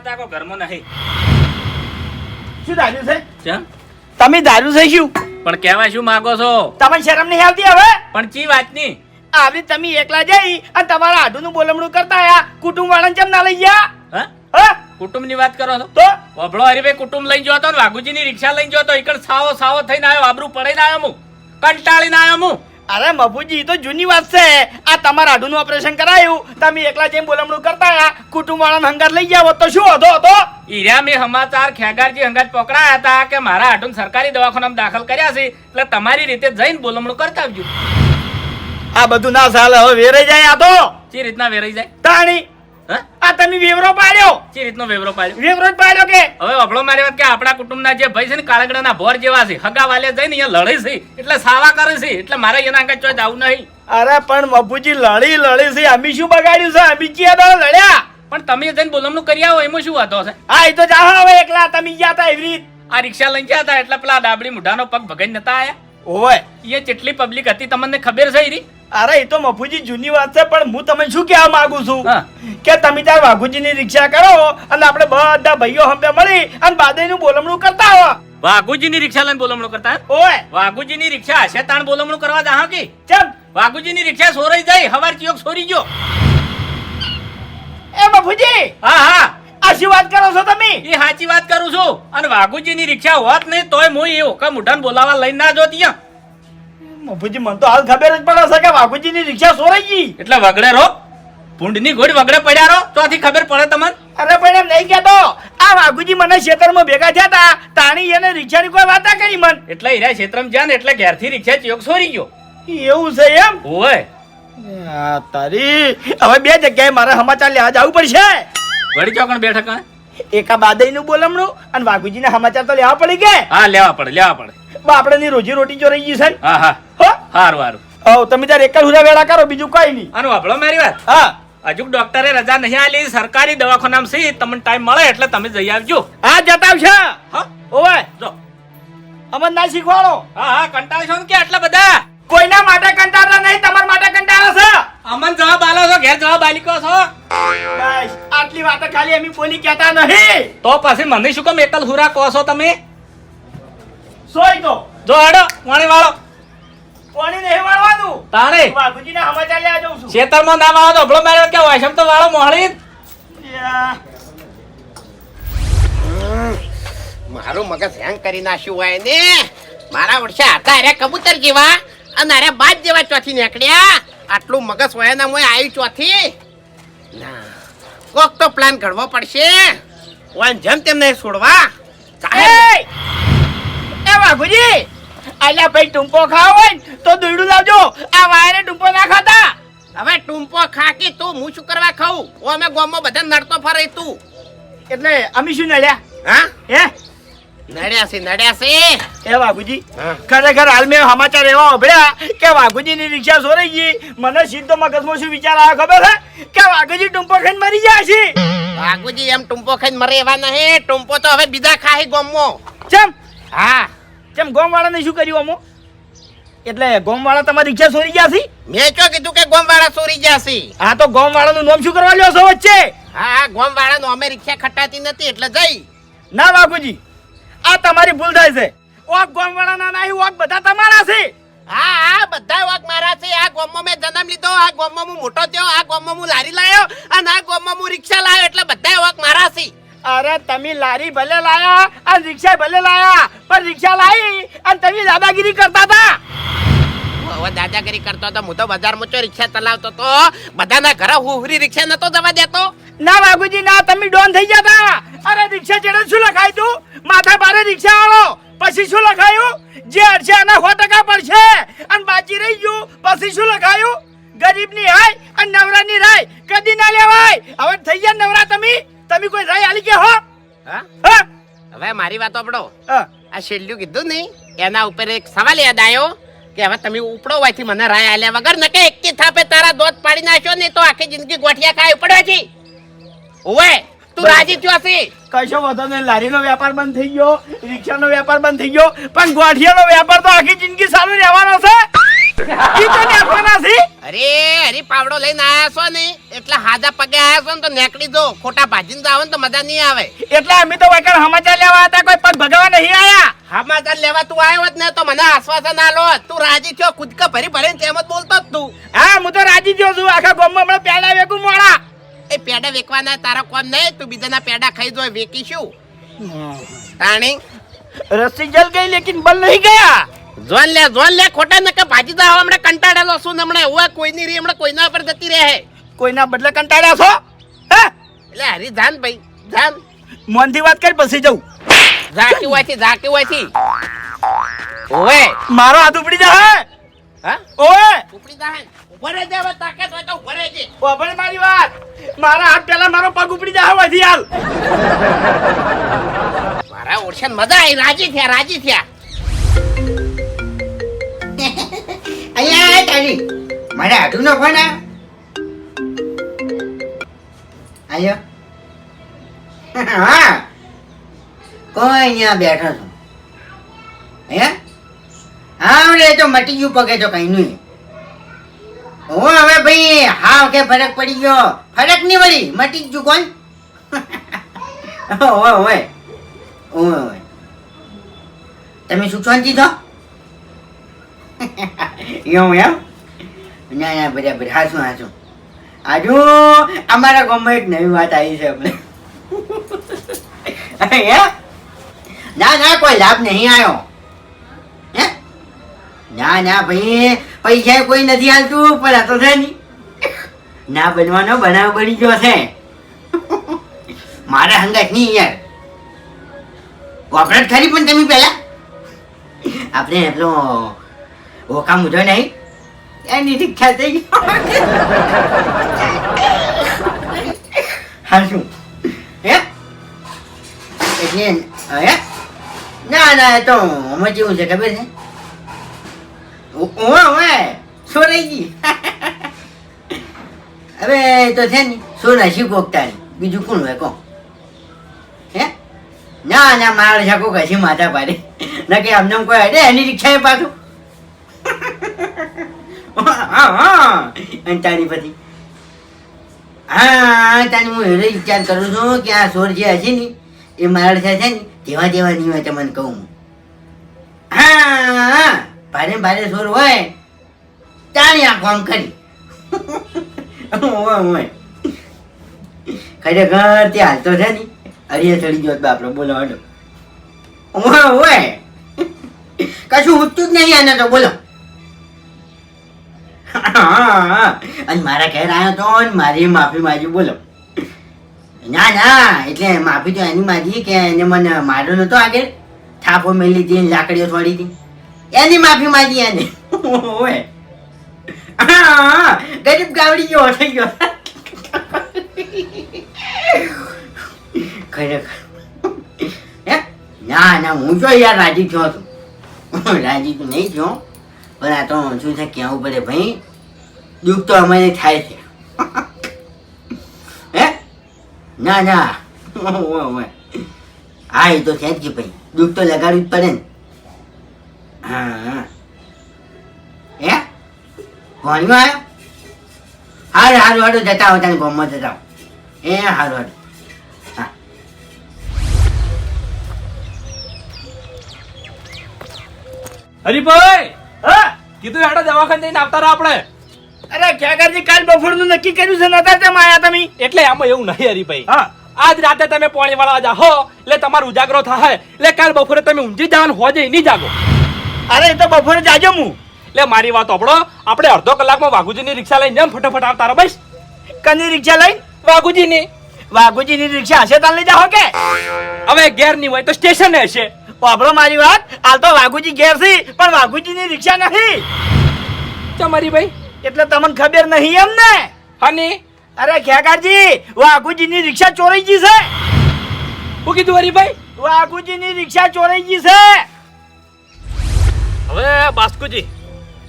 હતા કોઈ ઘરમાં નહીં. શું ધાર્યું છે? ચમ તમે દારૂ છે શું? પણ કહેવા શું માંગો છો? તમને શરમ નહીં આવતી હવે? પણ ચી વાતની આવી તમે એકલા જઈ અને તમારા આઢુનું બોલમણું કરતા આયા. કુટુંબ વાળાને કેમ ના લઈ ગયા? હા? હા? કુટુંબની વાત કરો છો? તો? વભળો હરીભાઈ કુટુંબ લઈને જતો ને વાઘુજીની રિક્ષા લઈને જતો એકડ સાવો સાવો થઈને આવ્યો આબરૂ પડીને આવ્યો હું. કંટાળીને આવ્યો હું. અરે મફુજી તો જૂની વાત છે. આ તમારા આઢુનું ઓપરેશન કરાયું. તમે એકલા જેમ બોલમણું કરતા આ કુટુંબ વાળાને હંગાર લઈ જાવ તો શું હતો હતો? ઈર્યા મેં સમાચાર ખેગારજી હંગાત પકડાયા હતા કે મારા હાટુન સરકારી દવાખાનામાં દાખલ કર્યા છે. એટલે તમારી રીતે જઈને બોલમણું કરતા આવજો. આ બધું ના ચાલે હવે વેરાઈ જાય આ તો. જે રીતના વેરાઈ જાય. તાણી આ તમે વેવરો પાડ્યો. ચી રીતનો વેવરો પાડ્યો? વેવરો જ પાડ્યો કે? હવે અભળો મારી વાત કે આપણા કુટુંબના જે ભાઈ છે ને કાળગડાના ભોર જેવા છે. હગા વાલે જઈને અહીંયા લડે છે. એટલે સાવા કરે છે. એટલે મારે એના આગળ ચોય આવું નહીં. અરે પણ મફુજી લડી લડી છે. અમે શું બગાડ્યું છે? અમે ચિયા લડ્યા. પણ તમે જઈને બોલમનું કરી આવો એમાં શું વાતો છે? હા એ તો જાહો હવે એકલા. તમે ગયા તા એવી રીત. આ રિક્ષા લઈને ગયા હતા એટલે પેલા ડાબડી મુઢાનો પગ ભગાઈ નતા આયા? ઓય એ કેટલી પબ્લિક હતી તમને ખબર છે ઈરી અરે એ તો મફુજી જૂની વાત છે પણ હું તમને શું કહેવા માંગુ છું? કે તમે ત્યાં વાઘુજીની રિક્ષા કરો અને આપણે બધા ભાઈઓ હંપે મળી અને બાદેનું બોલમણું કરતા હો. વાઘુજીની રિક્ષા લઈને બોલમણું કરતા? ઓય. વાઘુજીની રિક્ષા હશે તાણ બોલમણું કરવા જા કે? ચમ. વાઘુજીની રિક્ષા સોરાઈ જાય હવાર ચિયોક સોરી ગયો. એ મફુજી હા હા. આશી વાત કરો છો તમે? એ સાચી વાત કરું છું. અને વાઘુજીની રિક્ષા હોત નહીં તોય હું એ હોકા મુઢાન બોલાવા લઈને ના જો અહીંયા મફુજી મને તો હાલ ખબર જ પડે છે કે વાઘુજીની રિક્ષા સોરાઈ ગઈ? એટલે વગડે રહો. ભૂંડની ગોળ વગડે પડ્યા રહો. આથી ખબર પડે તમને? અરે પણ એમ નહીં કહેતો. આ વાઘુજી મને ક્ષેત્રમાં ભેગા થયા તા તાણી એને રિક્ષાની કોઈ વાતા કરી મન. એટલે હીરા ક્ષેત્રમાં જ્યાં ને એટલે ઘેરથી રિક્ષા ચોક સોરી ગયો. એવું છે એમ? ઓય. તારી હવે બે જગ્યાએ મારે સમાચાર લેવા જવું પડશે. વળી ચોકણ બેઠક એકા એકા બાદઈનું બોલમણું અને વાઘુજીના સમાચાર તો લેવા પડી ગયા હા લેવા પડે લેવા પડે. બાપડાની રોજી રોટી જો રહી ગઈ છે ને. હા હા. હો? હારું હારું. હો તમે તાર એક હુરા વેળા કરો બીજું કઈ નહીં. અને વાપડો મારી વાત? હા. હજુ ડોક્ટરે રજા નહીં આલી સરકારી દવાખાનામાં સી તમને ટાઈમ મળે એટલે તમે જઈ આવજો. હા જતા આવશે. હા. ઓવે. જો. અમન ના શીખવાડો. હા હા કંટાળશો ને કે આટલા બધા? કોઈના માટે કંટાળતા નહીં તમારા માટે કંટાળે છે. અમન જવાબ આલો છો ઘેર જવાબ આલી કહો છો. આટલી વાતો ખાલી એમ બોલી કહેતા નહીં. તો પછી મને શું કેમ એકલ હુરા કહો છો તમે? સોય તો. જો હેડો પાણી વાળો. પાણી નહીં વાળવાનું તારે. વાઘુજીના સમાચાર લેવા જાઉં છું. ખેતરમાં નામ આવો તો અભળો માર્યો કે વાસમ તો વાળો મોહળી મારું મગજ હેંગ કરી નાખ્યું હોય ને. મારા વર્ષે હતા અરે કબૂતર જેવા. અને અરે બાદ જેવા ચોથી નીકળ્યા. આટલું મગજ હોય ને હું આવી ચોથી. ના. કોક તો પ્લાન ઘડવો પડશે. ઓય જેમ તેમ નહીં છોડવા. વાઘુજી અલ્યા ભાઈ ટૂંપો ખાવ હોય ને તો દોયડું લાવજો. આ વાયરે ટૂંપો ના ખાતા. હવે ટૂંપો ખાકી તું? હું શું કરવા ખાઉં? ઓ અમે ગામમાં બધા નડતો ફરે તું. એટલે અમે શું નડ્યા? હા? હે? નડ્યા છે નડ્યા છે. એ વાઘુજી ખરેખર હાલ મેં સમાચાર એવા સાંભળ્યા કે વાઘુજીની રિક્ષા સોરાઈ ગઈ. મને સીધો મગજમાં શું વિચાર આવ્યો ખબર હે? કે વાઘુજી ટૂંપો ખાઈને મરી જાય છે. વાઘુજી એમ ટૂંપો ખાઈને મરે એવા નહીં. ટૂંપો તો હવે બીજા ખાહી ગોમો ચમ? હા. ચમ ગોમવાળાને શું કર્યું અમો? એટલે ગોમવાળા તમારી રિક્ષા સોરી ગયા છે? મેં ચો કીધું કે ગોમવાળા ચોરી ગયા છે? હા તો ગોમવાળાનું નામ શું કરવા લ્યો છો વચ્ચે? હા ગોમવાળા ગોમવાળાનું અમે રિક્ષા ખટાતી નથી એટલે જઈ. ના બાપુજી. આ તમારી ભૂલ થાય છે. ઓક ગોમવાળાના ના નહીં ઓક બધા તમારા છે. હા હા બધા વાક મારા છે. આ ગોમમાં મેં જન્મ લીધો આ ગોમમાં હું મોટો થયો આ ગોમમાં હું લારી લાયો અને આ ગોમમાં હું રિક્ષા લાયો એટલે બધા વાક મારા છે. અરે તમે લારી ભલે લાયા અને રિક્ષા ભલે લાયા પણ રિક્ષા લાવી અને તમે દાદાગીરી કરતા હતા. હવે દાદાગીરી કરતો તો હું તો બજારમાં ચો રિક્ષા ચલાવતો તો બધાના ઘરે હુહરી રિક્ષા નતો જવા દેતો. ના બાબુજી ના તમે ડોન થઈ ગયા હતા. અરે રિક્ષા ચડે શું લખાય તું? માથા ભારે રિક્ષા વાળો પછી શું લખાયું? જે અડશે એના સો ટકા પડશે. અને બાકી રહી ગયું. પછી શું લખાયું? ગરીબની હાય અને નવરાની રાય. કદી ના લેવાય. હવે થઈ ગયા નવરા તમે? તમે કોઈ રાય આલી કે હો? હવે મારી વાત આપડો. આ છેલ્લું કીધું નહીં. એના ઉપર એક સવાલ યાદ આવ્યો કે હવે તમે ઉપડો વાથી મને રાય આલ્યા વગર ન કે એક થાપે તારા દોત પાડી નાખ્યો ને તો આખી જિંદગી ગોઠિયા ખાય પડવા છે ઓવે તું રાજી થયો છે? કશો વધો નહીં. લારીનો વેપાર બંધ થઈ ગયો રિક્ષાનો વેપાર બંધ થઈ ગયો પણ ગોઠિયાનો વેપાર તો આખી જિંદગી સારું રહેવાનો છે. તો નેકવાના છે? અરે હરી પાવડો લઈને આયા છો ને? એટલે હાજા પગે આયા છો ને તો નેકડી દો. ખોટા ભાજીને જાવ ને તો મજા નહીં આવે. એટલે અમે તો વગર સમાચાર લેવા હતા કોઈ પગ ભગાવા નહીં આયા. સમાચાર લેવા તું આવ્યો જ ને તો મને આશ્વાસન આલો. તું રાજી થયો કૂદકા ભરી ભરીને તેમ જ બોલતો જ તું. હા હું તો રાજી થયો છું. આખા ગામમાં હમણાં પેડા વેકું મોડા. એ પેડા વેકવાના તારા કોમ નહીં તું બીજાના પેડા ખાઈ જોય વેકીશું. તાણી રસ્સી જલ ગઈ લેકિન બલ નહીં ગયા. જોન લે જોન લે ખોટા નકે ભાજી જાવ હમણાં કંટાળેલો છું ને હમણાં કોઈ કોઈની રી હમણાં કોઈના પર જતી રહે. કોઈના બદલે કંટાળ્યા છો? હે? એટલે હરી જાન ભાઈ જાન. મોનથી વાત કરી પછી જવું ઝાકી હોયથી ઝાકી હોયથી ઓએ મારો હાથ ઉપડી જા હા? ઓએ ઉપડી જાય ઉભરે દે હવે તાકાત હોય તો ઉભરે રહેજે. ઉભરે મારી વાત. મારા હાથ પેલા મારો પગ ઉપડી જા હોયથી હાલ. મારા ઓરશન મજા આવી રાજી થયા રાજી થયા. અહીંયા તારી. મારે આટલું નો ફોન આવ્યો આયો. હા. કોઈ અહીંયા બેઠો છો? હે? હા રે તો મટી ગયું પગે તો કઈ નહીં. હું હવે ભાઈ હા કે ફરક પડી ગયો. ફરક નહીં વળી, મટી ગયું કોણ? ઓય ઓય ઓય ઓય તમે શું શાંતિ છો? એવું એમ? ના ના બરાબર હાસું હાસું આજુ, અમારા ગામમાં એક નવી વાત આવી છે આપણે ના ના, કોઈ લાભ નહીં આવ્યો હે? ના ના, ભાઈ, પૈસા કોઈ નથી હાલતું, પણ આ તો છે નહીં ના, બનવાનો બનાવ બની ગયો છે. મારે હંગાત નહીં યાર. વાપરત ખરી પણ તમે પહેલા. આપણે પેલો ઓકા મુજો નહીં એની રિક્ષા થઈ ગઈ હા શું હે એટલે ના ના એ તો આમાં છે ખબર છે ઓવે ઓવે સોરાઈ ગઈ હવે તો છે ને સોના શીખોકતા બીજું કોણ હોય કહો હે ના ના મારા શાકો કશી માથા પાડે ના કે અમને કોઈ અડે એની રિક્ષા પાછું હા પછી હા, તારી એનો વિચાર કરું છું કે આ સોર જે હશે ને, એ મારા છે ને તેવા તેવા નહીં હોય તમને કહું હા. ભારે ભારે સોર હોય તાણી આ કામ કરી. ઓય હોય. ખરેખર તે હાલતો છે ને અરે ચડી ગયો બાપરો, બોલો હડો ઓય હોય. કશું ઉઠતું જ નહીં આને તો, બોલો. અને મારા ઘેર આવ્યો તો અને મારી માફી માંગી બોલો. ના ના, એટલે માફી તો એની માંગી કે એને મને માર્યો નતો આગળ. થાપો મેલી હતી લાકડીઓ થોડી હતી એની માફી માંગી એને. ઓએ ગરીબ ગાવડી ગયો થઈ ગયો. ખરેખર. ના ના, હું જો યાર રાજી થયો છું. રાજી તો નહીં થયો. પણ આ તો શું છે, કહેવું પડે ભાઈ. દુઃખ તો અમારે થાય છે હે ના ના. હા એ તો છે જ કે ભાઈ દુઃખ તો લગાડવું જ પડે ને હા હા હે ભણ્યો આવ્યો હારું હારું હારું જતા આવો તને ગમમાં જતા એ હારું હારું હા હરીભાઈ હા? કીધું હેડો દવાખાને જઈને આવતા રહો આપણે. અરે ક્યાંકાજી કાલ બપોરનું નક્કી કર્યું છે નતા તેમ આયા તમે? એટલે આમાં એવું નહીં હરીભાઈ. હા. આજ રાતે તમે પોણી વાળવા જાહો એટલે તમારો ઉજાગરો થાય. એટલે કાલ બપોરે તમે ઊંઘી જવાનું હોજે નહીં જાગો. અરે એ તો બપોરે જાજો હું. એટલે મારી વાત આપણો આપણે અડધો કલાકમાં વાઘુજીની રિક્ષા લઈને જેમ ફટાફટ આવતા બસ. કની રિક્ષા લઈ? વાઘુજીની. વાઘુજીની રિક્ષા હશે તાન લઈ જાઓ કે? હવે ઘેર નહીં હોય તો સ્ટેશન હશે. વાપરો મારી વાત. હાલ તો વાઘુજી ઘેર છે પણ વાઘુજીની રિક્ષા નથી. તમારી ભાઈ એટલે તમને ખબર નહીં એમ ને? હની? અરે ખેકારજી વાઘુજીની રિક્ષા ચોરાઈ ગઈ છે. શું કીધું હરીભાઈ વાઘુજીની રિક્ષા ચોરાઈ ગઈ છે. હવે બાસ્કુજી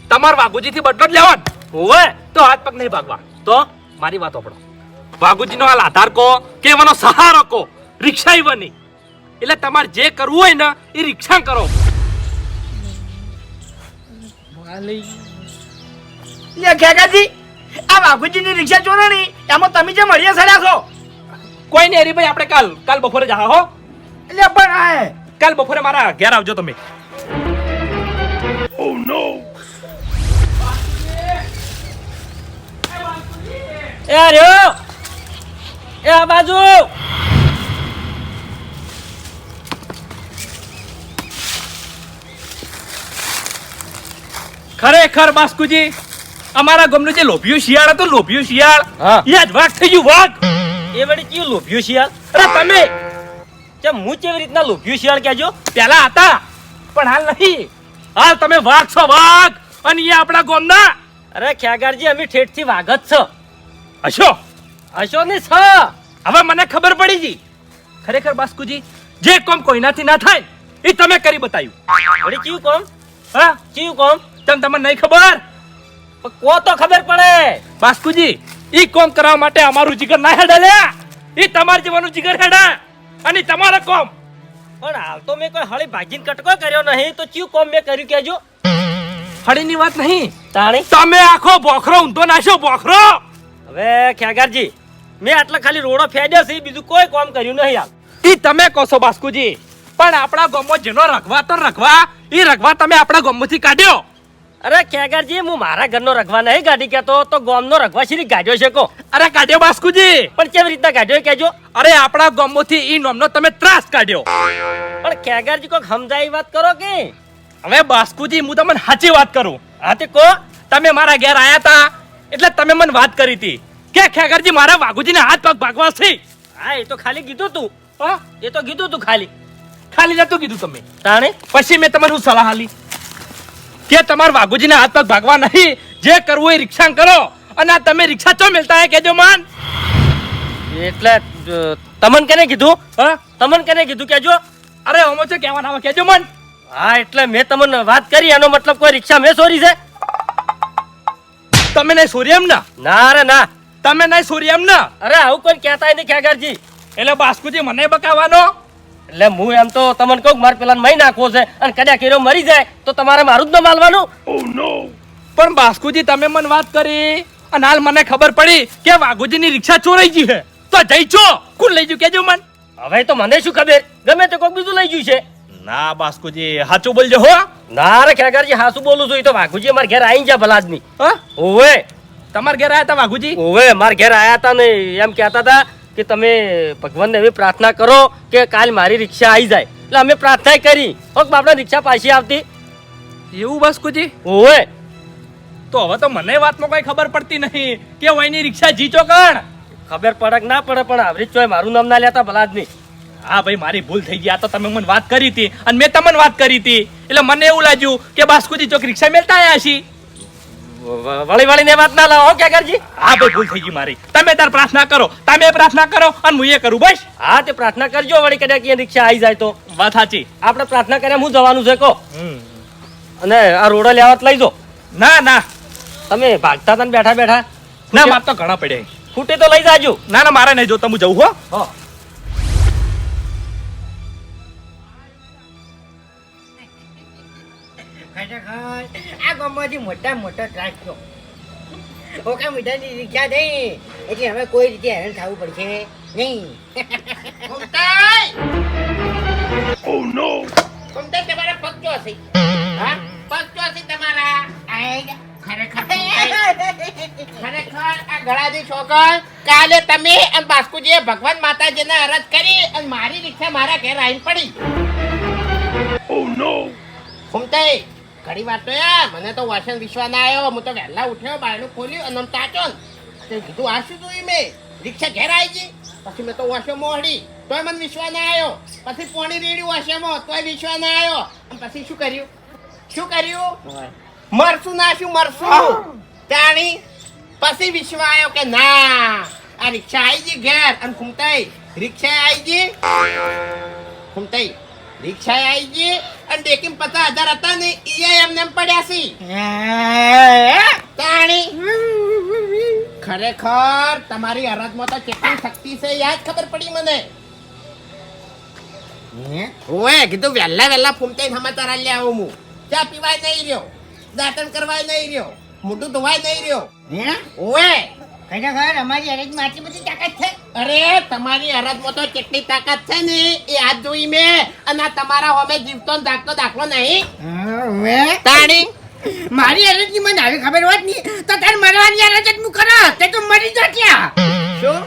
તમાર વાઘુજીથી બદલો જ લેવાનો. હોવે. તો હાથ પગ નહીં ભાગવા. તો મારી વાત આપણો વાઘુજીનો હાલ આધાર કો કે એવાનો સહારો કો? રિક્ષા ઈ બની એટલે તમારે જે કરવું હોય ને એ રિક્ષા કરો. લે આ રિક્ષા ચોરણી એમાં તમે જે મળીએ સડ્યા છો? કોઈ નહીં હરીભાઈ આપણે કાલ કાલ બપોરે જા હો એટલે પણ આ કાલ બપોરે મારા ઘેર આવજો તમે. એ રહ્યો એ આ બાજુ. ખરેખર બાસ્કુજી અમારા ગામનું જે લોભિયું શિયાળ હતું લોભિયું શિયાળ. હા. એ જ વાઘ થઈ ગયું વાઘ. એ વળી કયું લોભિયું શિયાળ? અરે તમે! કે હું કેવી રીતના લોભિયું શિયાળ કહેજો? પેલા હતા પણ હાલ નહીં. હાલ તમે વાઘ છો વાઘ. અને એ આપણા ગામના. અરે ખ્યાગારજી અમે ઠેઠથી વાઘ જ છો. હશો? હશો ને છ હવે મને ખબર પડી જી ખરેખર બાસ્કુજી જે કોમ કોઈનાથી ના થાય એ તમે કરી બતાવ્યું વળી કયું કોમ? હા? કયું કોમ? તેમ તમને નહીં ખબર? કો તો ખબર પડે? બાસ્કુજી ઈ કોમ કરવા માટે અમારું જીગર ના હેડે લે. ઈ તમાર જીવાનું જીગર હેડે અને તમારો કોમ. પણ હાલ તો મેં કોઈ હળી ભાગીને કટકો કર્યો નહીં તો ચિયું કોમ મેં કર્યું કેજો હળીની વાત નહીં. તાણી? તમે આખો બોખરો ઊંધો નાશો બોખરો. હવે ખેગારજી મેં આટલા ખાલી રોડો ફેડ્યો છે બીજું કોઈ કોમ કર્યું નહીં હાલ. ઈ તમે કહો છો બાસ્કુજી પણ આપણા ગામમાં જેનો રખવા તો રખવા ઈ રખવા તમે આપણા ગામમાંથી કાઢ્યો. અરે ખ્યાગારજી હું મારા ઘરનો રખવા નહીં ગાડી કહેતો તો ગોમનો રખવા શ્રી ગાડ્યો છે કો. અરે કાઢ્યો બાસ્કુજી! પણ કેવી રીતના કાઢ્યો કેજો અરે આપણા ગોમોથી ઈ નોમનો તમે ત્રાસ કાઢ્યો. પણ ખ્યાગારજી કોક સમજાવી વાત કરો કે? હવે બાસ્કુજી હું તમને સાચી વાત કરું. હા તે કો. તમે મારા ઘેર આયા તા એટલે તમે મને વાત કરી હતી. કે ખેગરજી મારા વાઘુજીને હાથ પગ ભાગવા છે? હા એ તો ખાલી કીધું તું. હા? એ તો કીધું તું ખાલી. ખાલી નતું કીધું તમે. તાણે? પછી મેં તમને શું સલાહ આલી કે તમારા વાઘુજીના હાથ પગ ભાગવા નહીં. જે કરવું એ રિક્ષા કરો. અને આ તમે રિક્ષા ચો મેલતા હે કેજો માન. એટલે તમન કેને કીધું? હા? તમન કેને કીધું? કેજો અરે ઓમો છે કહેવાના નામ કેજો મન. હા એટલે મેં તમને વાત કરી એનો મતલબ કોઈ રિક્ષા મેં સોરી છે? તમે નહીં સોરી એમ ના ના રે ના. તમે નહીં સોરી એમ ના અરે આવું કોઈ કહેતા નહીં ખેગરજી. એટલે બાસ્કુજી મને બકાવાનો એટલે હું એમ તો તમને કહું મારે પેલા મહી નાખવો છે અને કદાચ કેરો મરી જાય તો તમારે મારું જ ન માલવાનું પણ બાસ્કુજી તમે મને વાત કરી અને હાલ મને ખબર પડી કે વાઘુજીની રિક્ષા ચોરાઈ ગઈ છે. તો જઈ છો કોણ લઈ ગયું? કેજો મન. હવે તો મને શું ખબર? ગમે તે કોઈક બીજું લઈ ગયું છે. ના બાસ્કુજી સાચું બોલજો હો. ના રે ખ્યાગારજી હાસું બોલું છું. એ તો વાઘુજી અમારા ઘેર આવી જા ભલા આદમી હા? ઓવે. તમારા ઘેર આયા તા વાઘુજી? ઓવે મારા ઘેર આયા હતા ને એમ કહેતા હતા કે તમે ભગવાનને એવી પ્રાર્થના કરો કે કાલ મારી રિક્ષા આવી જાય. એટલે અમે પ્રાર્થના કરી. ઓક બાપડા રિક્ષા પાછી આવતી. એવું બાસ્કુજી ઓવે. તો હવે તો મને વાતમાં કઈ ખબર પડતી નહીં કે વહીની રિક્ષા જીચો કણ? ખબર પડક ના પડે પણ આવરી ચોય મારું નામ ના લેતા ભલા હા ભાઈ મારી ભૂલ થઈ ગઈ. આ તો તમે મને વાત કરી હતી. અને મેં તમને વાત કરી હતી. એટલે મને એવું લાગ્યું કે બાસ્કુજી ચોક રિક્ષા મેલતા આયા છીએ. વળી વળીને વાત ના લાવો. ક્યાગરજી હા ભાઈ ભૂલ થઈ ગઈ મારી. તમે તાર પ્રાર્થના કરો તમે પ્રાર્થના કરો અને હું એ કરું બસ. હા તે પ્રાર્થના કરજો વળી કદાચ એ રિક્ષા આવી જાય તો. વાત સાચી. આપણે પ્રાર્થના કર્યા હું જવાનું છે કો. અને આ રોડો લેવા લઈ જો ના ના. તમે ભાગતા હતા બેઠા બેઠા? ના માર તો ઘણા પડ્યા ખૂટે તો લઈ જાજો. ના ના મારે નહીં જોતા હું જવું હો. હો. ખરેખર આ ગામમાંથી મોટા મોટો ત્રાસ થયો. ઓકા મીઠાની રિક્ષા નહીં એટલે હવે કોઈ રીતે હેરાન થવું પડશે નહીં. ઘૂમતાઈ! ઘૂમતાઈ, તમારા પગ ચો હશે? હા? પગ હશે તમારા? ખરેખર ખરેખર આ ગળાજી છોકર કાલે તમે અને બાસ્કુજીએ ભગવાન માતાજીને અરજ કરી અને મારી રિક્ષા મારા ઘેર આવીને પડી. ઘૂમતાઈ, નો વાર તો યાર મને તો વાસણ વિશ્વા ના આવ્યો હું તો વહેલા ઉઠ્યો બાયણું ખોલ્યું અને તાચો. તે કીધું આ શું જોયું મેં. રિક્ષા ઘેર આવી ગઈ. પછી મેં તો વાસો મોહડી તોય મને વિશ્વા ના આવ્યો પછી પોણી રેડ્યું વાસામાં તોય વિશ્વા ના આવ્યો અને પછી શું કર્યું? શું કર્યું? મરશું ના શું મરશું તાણી પછી વિશ્વા આવ્યો કે ના આ રિક્ષા આવી ગઈ ઘેર. અને ઘૂમતાઈ રિક્ષા આવી ગઈ. ઘૂમતાઈ રિક્ષા આવી ગઈ. અને ડેકીમ પચાસ હજાર હતા ને એ એમને પડ્યા છે. તાણી ખરેખર તમારી અરજમાં તો કેટલી શક્તિ છે યાદ ખબર પડી મને? ઓએ કીધું વહેલા વહેલા ફૂમતાઈ સમાચાર આલ્યા આવું હું. ચા પીવાય નહીં રહ્યો દાંતણ કરવાય નહીં રહ્યો મોટું ધોવાય નહીં રહ્યો. હે? ઓવે ખરેખર અમારી અરેજમાં આટલી બધી તાકાત છે? અરે તમારી અરજમાં તો કેટલી તાકાત છે ને? એ આજ જોઈ મેં. અને આ તમારા હોમે જીવતો ને જાગતો દાખલો નહીં. તાણી. મારી અરેજની મને આવી ખબર હોતની તો તાર મરવાની અરજ જ હું કરો. તે તો મરી જા ત્યાં શું?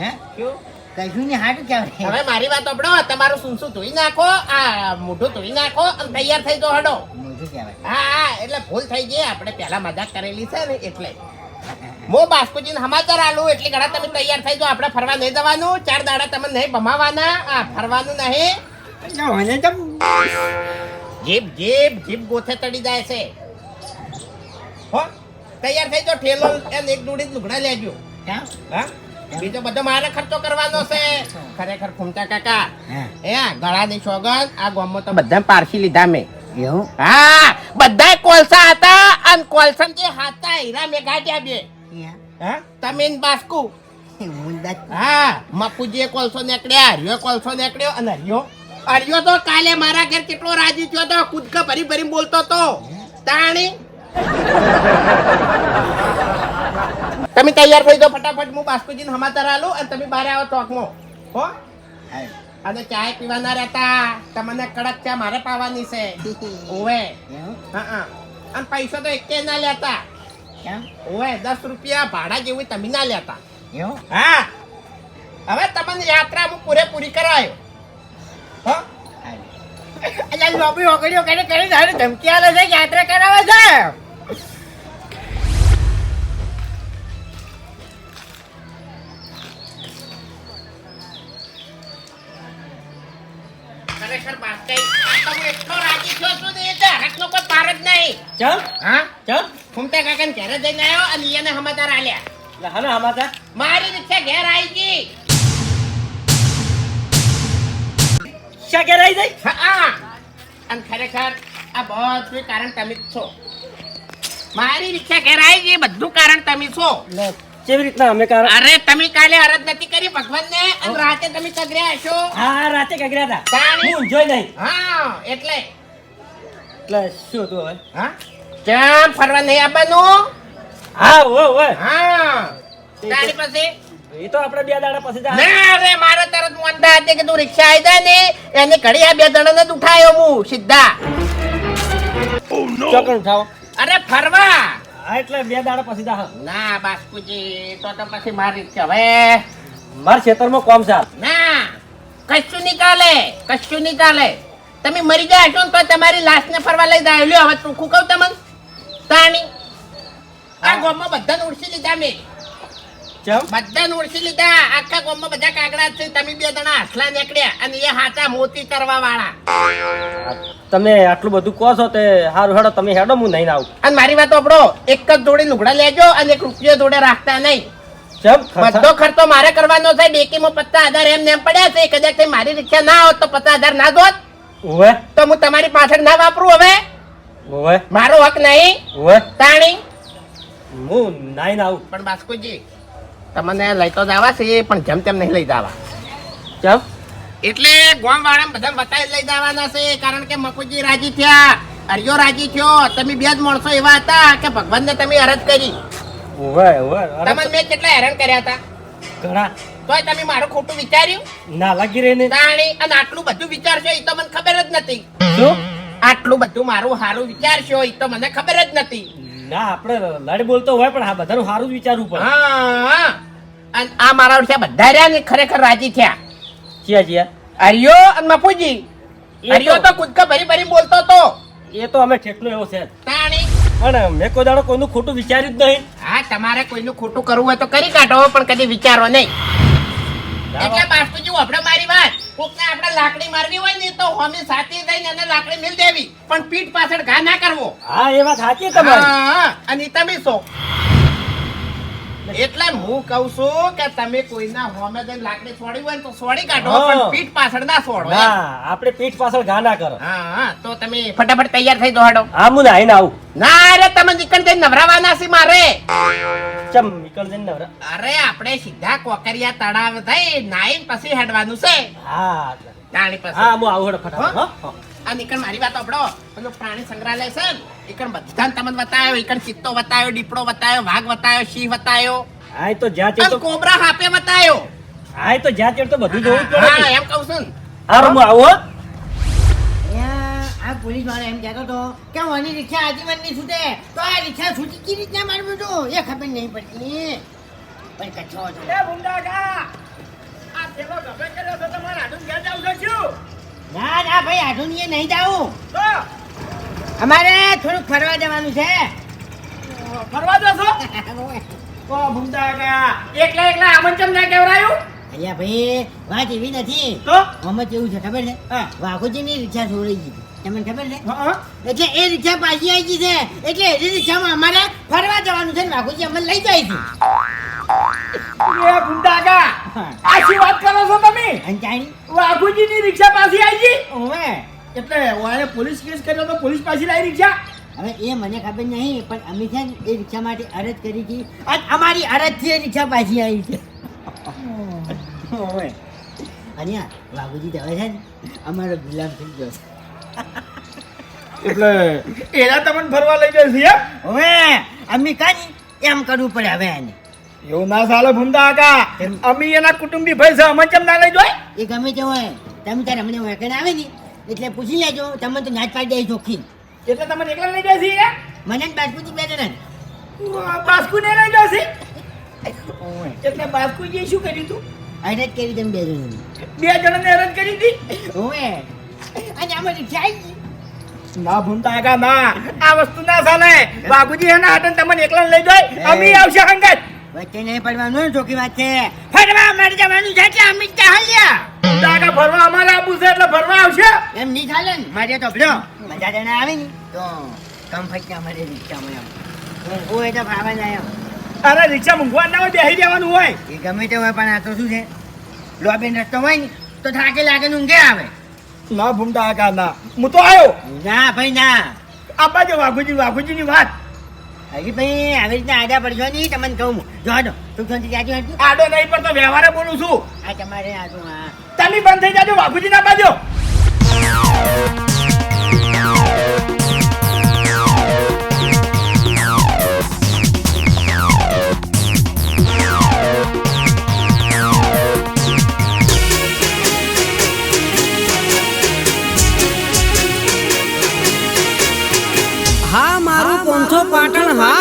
હે? શું? કશું ને હાટું કહેવાય. હવે મારી વાત સાંભળો. તમારું શું શું ધોઈ નાખો આ મોઢું ધોઈ નાખો અને તૈયાર થઈ જાઓ હડો. મોઢું કહેવાય. હા હા એટલે ભૂલ થઈ ગઈ. આપણે પહેલા મજાક કરેલી છે ને એટલે. મો બાસ્કુજીને સમાચાર આલું એટલે ઘણા તમે તૈયાર થઈ જાઓ. આપણે ફરવા નહીં જવાનું. ચાર દાડા તમે નહીં ભમાવાના. આ ફરવાનું નહીં. જીભ જીભ જીભ ગોથે તડી જાય છે. હો તૈયાર થઈ જાઓ. ઠેલો એમ એક દોડી લુગડા લેજો? હા? બીજો બધો મારે ખર્ચો કરવાનો છે. ખરેખર ફૂમતા કાકા. હે? ગળા ગળાની સોગંદ આ ગામમાં તો બધા પારસી લીધા મેં. એવું? હા બધા કોલસા હતા. અને કોલસા જે હતા હીરા મેં ગાંઠ્યા બે. હા? તમે ને બાસ્કુ? હા મપુજીએ કોલસો નીકળ્યા હરિયો કોલસો નીકળ્યો અને હરિયો? હરિયો તો કાલે મારા ઘેર કેટલો રાજી થયો તો કૂદકા ભરી ભરી બોલતો તો. તાણી? તમે તૈયાર થઈ જાઓ ફટાફટ હું બાસ્કુજીને સમાચાર આલું અને તમે બહાર આવો ચોકમાં. હો? અને ચાય પીવાના રહેતા. તમને કડક ચા મારે પાવાની છે. ઓવે. હા હા. અને પૈસા તો એકે ના લેતા. ઓવે દસ રૂપિયા ભાડા જેવું તમે ના લેતા. હા. હવે તમને યાત્રા હું પૂરેપૂરી કરાયો. હો? અલ્યા લોબી ઓગળ્યો કરે કરે તારે ધમકી આલે છે યાત્રા કરાવે છે ખરેખર બાસ્કાઈ આ તો હું એટલો રાજી થયો છું ને એ તો હરખનો કોઈ પાર જ નહીં. ચમ? હા? ચમ? ફૂમતા કાકાને ઘરે જઈને આવ્યો અને એને સમાચાર આલ્યા. એટલે હાલો સમાચાર. મારી રિક્ષા ઘેર આવી ગઈ. શા ઘેર આવી હા અને ખરેખર આ બધું કારણ તમે જ છો. મારી રિક્ષા ઘેર આવી ગઈ બધું કારણ તમે છો. કેવી રીતના અમે કારણ? અરે તમે કાલે અરજ નથી કરી ભગવાનને અને રાતે તમે કગર્યા હશો. હા રાતે કગર્યા હતા. હું જોઈ નહીં. હા એટલે. એટલે શું હતું હવે? હા? કેમ ફરવા નહીં આવવાનું? હા ઓ ઓ હા. તારી પાસે? એ તો આપણે બે દાડા પછી જા. ના રે મારે તરત મોંડા hatte કે તું રિક્ષા આવી જાય ને એને ઘડી આ બે જણાને જ ઉઠાયો હું સીધા. ચોકન ઉઠાવો. અરે ફરવા. હા એટલે બે દાડા પછી જા. ના બાસ્કુજી તો તો પછી મારી રિક્ષા હવે. મારા ખેતરમાં કોમ છે ના કશું નહીં ચાલે કશું નહીં ચાલે. તમે મરી ગયા છો ને તો તમારી લાશને ફરવા લઈ જાય લ્યો હવે તું કહું તમને? તાણી. આ ગામમાં બધાને ઉડસી લીધા મેં. બધાને ઉડસી લીધા. આખા ગામમાં બધા કાગડા છે. તમે બે જણા હસલા નીકળ્યા અને એ હાચા મોતી કરવા વાળા તમે આટલું બધું કહો છો તે હારું હેડો તમે હેડો હું નહીં આવું. અને મારી વાત આપણો એક જ જોડે લુગડા લેજો અને એક રૂપિયો જોડે રાખતા નહીં. બધો ખર્ચો મારે કરવાનો છે. ડેકીમાં પચાસ હજાર એમ ને એમ પડ્યા છે. કદાચ મારી રિક્ષા ના હોત તો પચાસ હજાર ના દોત તો હું તમારી પાછળ ના વાપરું હવે. ઓવે મારો હક નહીં. ઓવે તાણી. હું નાઈને આવું. પણ બાસ્કુજી તમને લઈ તો જવા છે પણ જેમ તેમ નહીં લઈ જવા. ચમ એટલે ગોમ વાળા બધા બતાવી લઈ જવાના છે કારણ કે મકુજી રાજી થયા. અરિયો રાજી થયો. તમે બે જ માણસો એવા હતા કે ભગવાનને તમે અરજ કરી. ઓવે ઓવે તમને મેં કેટલા હેરાન કર્યા હતા? ઘણા. તોય તમે મારું ખોટું વિચાર્યું? ના લાગી રહી ને તાણી અને આટલું બધું વિચારશો એ તો મને ખબર જ નથી. શું? આટલું બધું મારું સારું વિચારશો એ તો મને ખબર જ નથી. ના આપણે લડ બોલતો હોય પણ આ બધાનું સારું જ વિચારવું પડે. હા અને આ મારા વિશે બધા રહ્યા ને ખરેખર રાજી થયા. જીયા જીયા અરિયો અને મફુજી. એ તો- કૂદકા ભરી ભરી બોલતો તો એ તો અમે ઠેકલો એવો છે. તાણી. પણ મેં કોઈ દાડો કોઈનું ખોટું વિચાર્યું જ નહીં. હા તમારે કોઈનું ખોટું કરવું હોય તો કરી કાઢો પણ કદી વિચારો નહીં. એટલે બાસ્તુજી આપણે મારી વાત. કોકને આપણે લાકડી મારવી હોય હોમી સાચી જઈને એને લાકડી મિલ દેવી. પણ પીઠ પાછળ ઘા ના કરવો. હા એ વાત સાચી તમારી. અને તમે છો. એટલે હું કઉ છું કે તમે કોઈના હોમે જઈને લાકડી છોડી હોય તો છોડી કાઢો પણ પીઠ પાછળ ના છોડો. ના આપણે પીઠ પાછળ ઘા ના કરો. હા હા તો તમે ફટાફટ તૈયાર થઈ દોડો હા હું નાઈને આવું. ના અરે તમે નીકળ જઈને નવરાવાના છે મારે. ચમ નીકળ જઈને નવરા અરે આપણે સીધા કોકરિયા તળાવ થઈ નાઈન પછી હેડવાનું છે. હા તાણી પાસે. હા હું આવું હેડો ફટાફટ હો? આ નીકળ મારી વાત આપડો. પેલું પ્રાણી સંગ્રહાલય છે એકણ બધાને તમને બતાવ્યો એકણ ચિત્તો બતાવ્યો દીપડો બતાવ્યો વાઘ બતાવ્યો સિંહ બતાવ્યો હા તો જ્યાં ચેડ તો કોબરા હાપે બતાવ્યો હા તો જ્યાં ચેડ તો બધું જોવું જ પડે હા એમ કહું છું હા રમો આવો હો. આ પોલીસવાળા એમ કહેતો હતો કે આની રિક્ષા આજીવનની છૂટે. તો આ રિક્ષા છૂટી કી રીતના મારું બધું એ ખબર નહીં પડતી. પણ કચ્છો હતો. ના ના ભાઈ આધુનિય નહીં જાવું અમારે થોડુંક ફરવા જવાનું છે. ફરવા જશો? ઓ ભૂંડા કા એકલા એકલા આમંત્રણ ના કેવરાયું? અહીંયા ભાઈ વાત એવી નથી. તો? મોહમ્મદ કેવું છે ખબર છે? વાઘોજીની રિક્ષા છોડાઈ ગઈ તમને ખબર છે? એટલે એ રિક્ષા પાછી આવી ગઈ છે. એટલે એ રિક્ષામાં અમારે ફરવા જવાનું છે ને વાઘોજી અમને લઈ જાય છે. આ શું વાત કરો છો તમે? અંજાણી વાઘુજીની રિક્ષા પાછી આવી ગઈ? ઓવે. એટલે ઓણે પોલીસ કેસ કર્યો તો પોલીસ પાછી લાવી રિક્ષા? હવે એ મને ખબર નહીં પણ અમે છે ને એ રિક્ષા માટે અરજ કરી હતી. અને અમારી અરજથી એ રિક્ષા પાછી આવી છે. અને આ તો હવે છે ને અમારો ગુલામ થઈ ગયો છે. એટલે એના તમને ફરવા લઈ જશે હવે અમે કાની એમ કરવું પડે હવે એને. એવું ના ચાલે ભૂમતા કાકા. અમે એના કુટુંબી ભાઈ છે અમે કેમ ના લઈ જોય? એ ગમે તે હોય. તમે ત્યારે અમને વેકણ આવે ને એટલે પૂછી લેજો તમને તો નાચ પાડી દઈ જોખી. એટલે તમને એકલા લઈ જશે ને મને જ બાસ્કુજી બે જણા બાસ્કુ ને લઈ જશે એટલે બાસ્કુજીએ શું કર્યું તું? અરજ કરી તમે બે જણા બે જણાને અરજ કરી હતી? ઓએ અને આમાં રિક્ષા આવી ના ભૂંડા કા ના. આ વસ્તુ ના સાલે બાબુજી એના હાથે તમને એકલા લઈ જાય. અમી આવશે હંગત. વચ્ચે નહીં પડવાનું ને વાત છે. ફરવા અમારે જવાનું છે એટલે અમે જ હાલ્યા. ભૂંડા કા ફરવા અમારે આવું છે એટલે ફરવા આવશે? એમ નહીં ચાલે ને. મારે તો ભલો મજા જણા આવે ને તો કમ્ફર્ટ ના મળે રિક્ષામાં એમ. હું એ તો ફાવા ના એમ. અરે રિક્ષા મૂંઘવા ના હોય બેસી જવાનું હોય. એ ગમે તે હોય પણ આ તો શું છે? લોબેન રસ્તો હોય ને તો થાકે લાગે ઊંઘે આવે. ના ભૂમતા કા ના હું તો આવ્યો ના ભાઈ ના. આપા જો વાઘુજી વાઘુજીની વાત. હજી ભાઈ આવી રીતના આડા પડશો નહીં તમને કહું હું. જો દો તું શાંતિ જાજો આડો નહીં પડતો વ્યવહારે બોલું છું. આ તમારે આ તો આ તમે બંધ થઈ જાજો વાઘુજી ના બાજુ. પાટણ હા